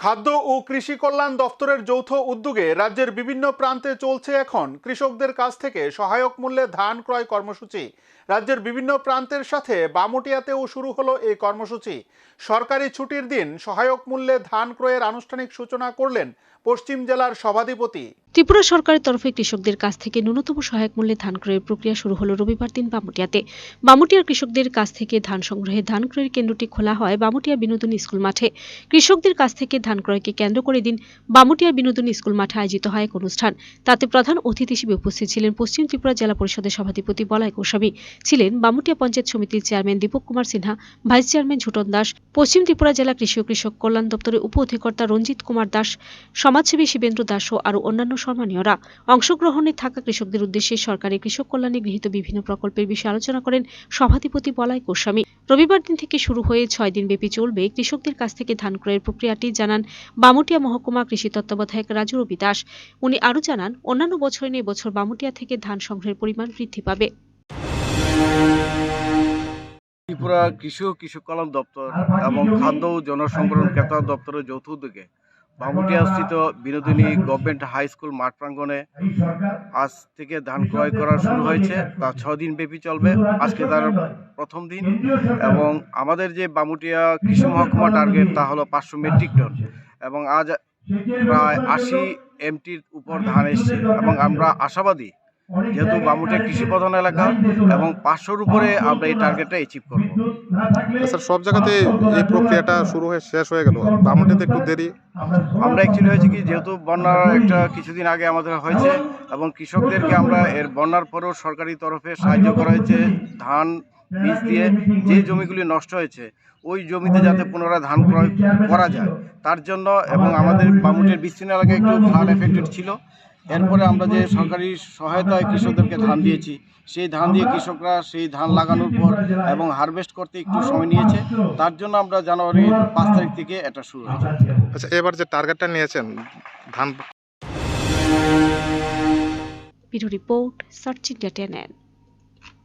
খাদ্য ও কৃষি কল্যাণ দফতরের যৌথ উদ্যোগে রাজ্যের বিভিন্ন প্রান্তে চলছে এখন কৃষকদের কাছ থেকে সহায়ক মূল্যে ধান ক্রয় কর্মসূচি। রাজ্যের বিভিন্ন প্রান্তের সাথে বামুটিয়াতেও শুরু হলো এই কর্মসূচি। সরকারি ছুটির দিন সহায়ক মূল্যে ধান ক্রয়ের আনুষ্ঠানিক সূচনা করলেন পশ্চিম জেলার সভাধিপতি। ত্রিপুরা সরকারের তরফে কৃষকদের কাছ থেকে ন্যূনতম সহায়ক মূল্যে ধান ক্রয়ের প্রক্রিয়া শুরু হলো রবিবার দিন বামুটিয়াতে। বামুটিয়ার কৃষকদের কাছ থেকে ধান সংগ্রহে ধান ক্রয়ের কেন্দ্রটি খোলা হয় বামুটিয়া বিনোদনী স্কুল মাঠে। কৃষকদের কাছ থেকে ধান ক্রয়কে কেন্দ্র করে দিন বামুটিয়া বিনোদনী স্কুল মাঠে আয়োজিত হয় এক অনুষ্ঠান। তাতে প্রধান অতিথি হিসেবে উপস্থিত ছিলেন পশ্চিম ত্রিপুরা জেলা পরিষদের সভাধিপতি বলাই গোস্বামী ছিলেন বামুটিয়া পঞ্চায়েত সমিতির chairman Dipak Kumar Sinha, vice chairman Jhutan Das, পশ্চিম ত্রিপুরা জেলা কৃষি ও কৃষক কল্যাণ দপ্তরের উপ অধিকর্তা রঞ্জিত কুমার দাস, সমাজসেবী শিবেন্দ্র দাস ও আরও অন্যান্য সম্মানীয়রা, অংশগ্রহণে থাকা কৃষকদের উদ্দেশ্যে সরকারি কৃষক কল্যাণে গৃহীত বিভিন্ন প্রকল্পের বিষয়ে আলোচনা করেন সভাধিপতি বলাই গোস্বামী। রবিবার দিন থেকে শুরু হয়ে ছয় দিন ব্যাপী চলবে কৃষকদের কাছ থেকে ধান ক্রয়ের প্রক্রিয়াটি জানান বামুটিয়া মহকুমা কৃষি তত্ত্বাবধায়ক রাজু রবি দাস। উনি আরও জানান, অন্যান্য বছরে নিয়ে, বছর বামুটিয়া থেকে ধান সংগ্রহের পরিমাণ বৃদ্ধি পাবে। ত্রিপুরা কৃষি ও কৃষক কল্যাণ দপ্তর এবং খাদ্য ও জনসংগ্রহণ ক্রেতা দপ্তরের যৌথ উদ্যোগে বামুটিয়া স্থিত বিনোদিনী গভর্নমেন্ট হাই স্কুল, মাঠ প্রাঙ্গণে আজ থেকে ধান ক্রয় করা শুরু হয়েছে। তা ছ দিন ব্যাপী চলবে। আজকে তার প্রথম দিন এবং আমাদের যে বামুটিয়া কৃষি মহকুমা টার্গেট তা হলো পাঁচশো মেট্রিক টন এবং আজ প্রায় আশি এমটির উপর ধান এসছে এবং আমরা আশাবাদী যেহেতু বামুটিয়া কৃষি প্রধান এলাকা এবং পাঁচশোর উপরে আমরা এই টার্গেটটা অ্যাচিভ করব। স্যার সব জায়গাতে এই প্রক্রিয়াটা শুরু হয়ে শেষ হয়ে গেল। বামুটিতে একটু দেরি। আমরা অ্যাকচুয়ালি হয়েছে কি যেহেতু বন্যার একটা কিছুদিন আগে আমাদের হয়েছে এবং কৃষকদেরকে আমরা এর বন্যার পরেও সরকারি তরফে সাহায্য করা হয়েছে ধান বীজ দিয়ে যে জমিগুলি নষ্ট হয়েছে ওই জমিতে যাতে পুনরায় ধান ক্রয় করা যায়। তার জন্য এবং আমাদের বামুটের বিস্তীর্ণ এলাকায় একটু ফ্লাড এফেক্টেড ছিল। এরপরে আমরা যে সরকারি সহায়তায় কৃষকদেরকে ধান দিয়েছি সেই ধান দিয়ে কৃষকরা সেই ধান লাগানোর পর এবং হারভেস্ট করতে একটু সময় নিয়েছে তার জন্য আমরা জানুয়ারির পাঁচ তারিখ থেকে এটা শুরু হয়েছে। আচ্ছা এবার যে টার্গেটটা নিয়েছেন ধান ব্যুরো রিপোর্ট সার্চ ইন্ডিয়া